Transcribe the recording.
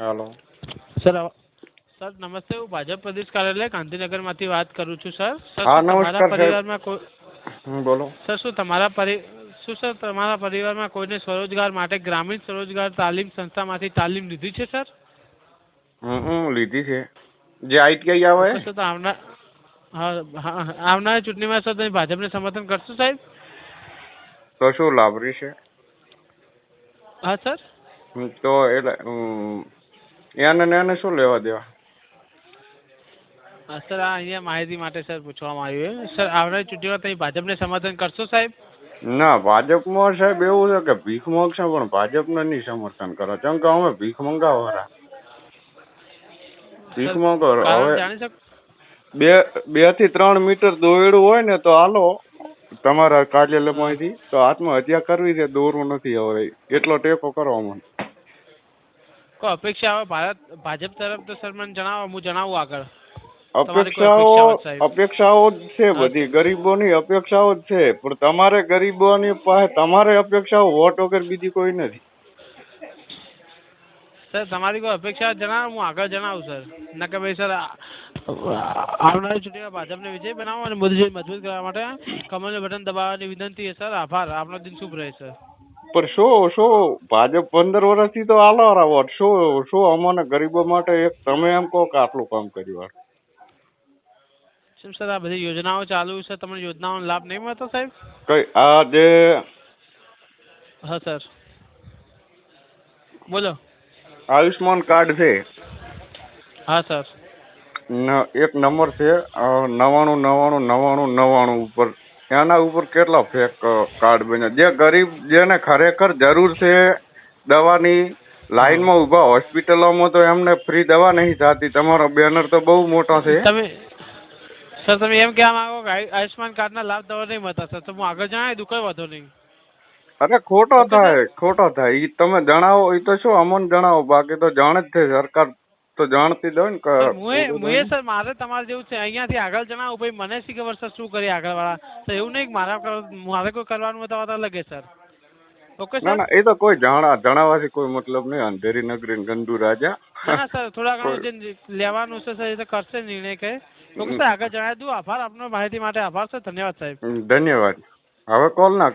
હાલો. Sir sir નમસ્તે હું ભાજપ પ્રદેશ કાર્યાલય ગાંધીનગરમાંથી વાત કરું છું સર. હા, નમસ્કાર, પરિવારમાં કોઈ બોલો. સર શું તમારા પરી શું સર તમારા પરિવારમાં કોઈને સ્વરોજગાર માટે ગ્રામીણ સ્વરોજગાર તાલીમ સંસ્થામાંથી તાલીમ લીધી છે સર? હમ હમ લીધી છે. જે આઈટીઆઈ આવે? સર તો આવનાર હા હા આવનારી ચૂંટણીમાં સર તમે ભાજપને સમર્થન કરશો સાહેબ? તો શું લાભ છે હા સર. હમ, તો એટલે હમ, એને ને એને શું લેવા દેવા? સર આ અહીંયા માહિતી માટે સર પૂછવામાં આવ્યું સર આવનારી ચૂંટણીમાં તમે ભાજપને સમર્થન કરશો સાહેબ? ના ભાજપમાં સાહેબ એવું છે કે ભીખ માંગશે પણ ભાજપને નહીં સમર્થન કરો. કેમ કે અમે ભીખ મંગાવવાળા. ભીખ માંગો હવે બે બેથી ત્રણ મીટર દોયડું હોય ને તો હાલો. તમારા કાર્યાલયમાંથી તો આત્મહત્યા કરવી છે દોરવું નથી હવે. એટલો ટેકો કરો અમને. કોઈ અપેક્ષા હવે ભારત ભાજપ તરફ તો સર મને જણાવો હું જણાવું આગળ અપેક્ષાઓ અપેક્ષાઓ જ છે બધી ગરીબોની અપેક્ષાઓ જ છે પણ તમારે ગરીબોની પાસે તમારે અપેક્ષાઓ વોટ વગર બીજી કોઈ નથી. સર તમારી કોઈ અપેક્ષા જણાવો હું આગળ જણાવું સર. ના કે ભાઈ સર આવનારી ચૂંટણીમાં ભાજપને વિજય બનાવો અને મોદીજી મજબૂત કરવા માટે કમલ બટન દબાવવાની વિનંતી છે સર. આભાર. આપનો દિન શુભ રહે સર. પણ શું શું? ભાજપ પંદર વર્ષથી તો આલો વોટ. શું શું અમને ગરીબો માટે એક તમે એમ કહો કે આટલું કામ કર્યું શું સર આ બધી યોજનાઓ ચાલુ છે? તમને યોજનાઓનો લાભ નહીં મળતો સાહેબ? કઈ આ જે હા સર. બોલો. આયુષ્માન કાર્ડ છે. હા સર. એક નંબર છે નવાણું નવાણું નવાણું નવાણું ઉપર એના ઉપર કેટલા ફેક કાર્ડ બન્યા? જે ગરીબ જેને ખરેખર જરૂર છે દવાની લાઈનમાં ઊભા હોસ્પિટલોમાં તો એમને ફ્રી દવા નહીં થતી. તમારો બેનર તો બહુ મોટો છે. તમે સર તમે એમ કહેવા માંગો કે આયુ- આયુષ્માન કાર્ડના લાભ દવા નહીં મળતા સર તો હું આગળ જણાવી દઉં કઈ વાંધો નહીં. અરે ખોટો થાય ખોટો થાય. ઈ તમે જણાવો એ તો શું અમને જણાવો? બાકી તો જાણે જ છે સરકાર તો જાણતી જ ને મુએ સર મારે તમારે જેવું છે અહીંયાથી આગળ જણાવો ભાઈ મને શી ખબર સર શું કરી આગળ વાળા તો એવું નહીં મારા મારે કોઈ કરવાનું હોય તો લગે સર. Okay sir? ના એ તો કોઈ જાણા જણાવવાથી કોઈ મતલબ નહીં અંધેરી નગરી ગંદુ રાજા. ના ના સર થોડા ઘણું જે લેવાનું છે સર એ તો કરશે નિર્ણય કે. ઓકે સર આગળ જણાવી દઉં. આભાર આપનો માહિતી માટે આભાર સર ધન્યવાદ સાહેબ. ધન્યવાદ. હવે કોલ ના